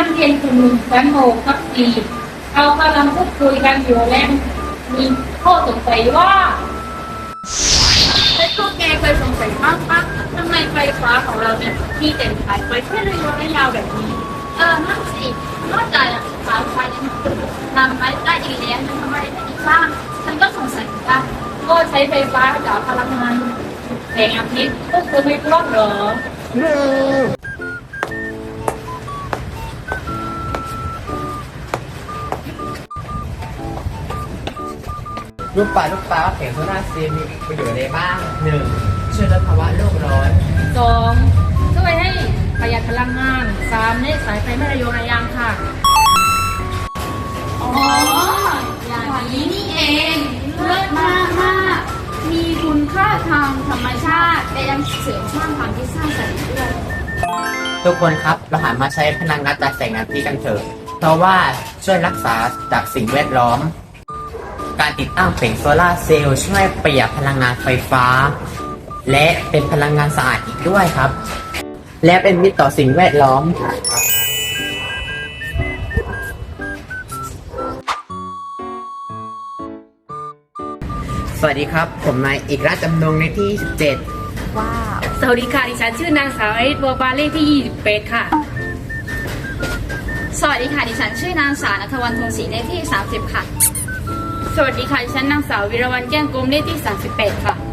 นักเรียนกลุ่มหนึ่งชั้นหกทับสี่เรากำลังพูดคุยกันอยู่และมีข้อสงสัยว่าแล้วพวกแกเคยสงสัยบ้างปะทำไมไฟฟ้าของเราเนี่ยมีแต่สายไฟแค่ระยะยาวแบบนี้ เออนั่นสินอกจากสายไฟยังนำไว้ได้ดีแล้วยังทำอะไรได้อีกบ้างฉันก็สงสัยเหมือนกันก็ใช้ไฟฟ้าจากพลังงานแสงอาทิตย์ก็คือไม่พลอดเหรอ รูปปลารูปปลาว่าแผงโซลาร์เซลล์มีประโยชน์อะไรบ้างหนึ่งช่วยลดภาวะโลกร้อน สองช่วยให้ประหยัดพลังงานสามเล่สายไฟไม่ระโยงระยางค่ะ อ๋อ อย่างนี้นี่เองเลิศมากมากมีคุณค่าทางธรรมชาติแต่ยังเสริมสร้างความคิดสร้างสรรค์อีกด้วย ทุกคนครับเราหันมาใช้พลังงานจากแสงอาทิตย์กันเถอะ เพราะว่าช่วยรักษาจากสิ่งแวดล้อม การติดตั้งแผงโซลาร์เซลล์ช่วยประหยัดพลังงานไฟฟ้า และเป็นพลังงานสะอาดอีกด้วยครับ และเป็นมิตรต่อสิ่งแวดล้อมสวัสดีครับ ผมนายเอกราชจำนงในที่ 17 ว้าว สวัสดีค่ะ ดิฉันชื่อนางสาวไอริสบัวบาเลขที่ 28 ค่ะ สวัสดีค่ะ ดิฉันชื่อนางสาวนัทวันทงศรีเลขที่ 30 ค่ะ สวัสดีค่ะ ฉันนางสาววิรวรรณแก้งกลมเลขที่ 38 ค่ะ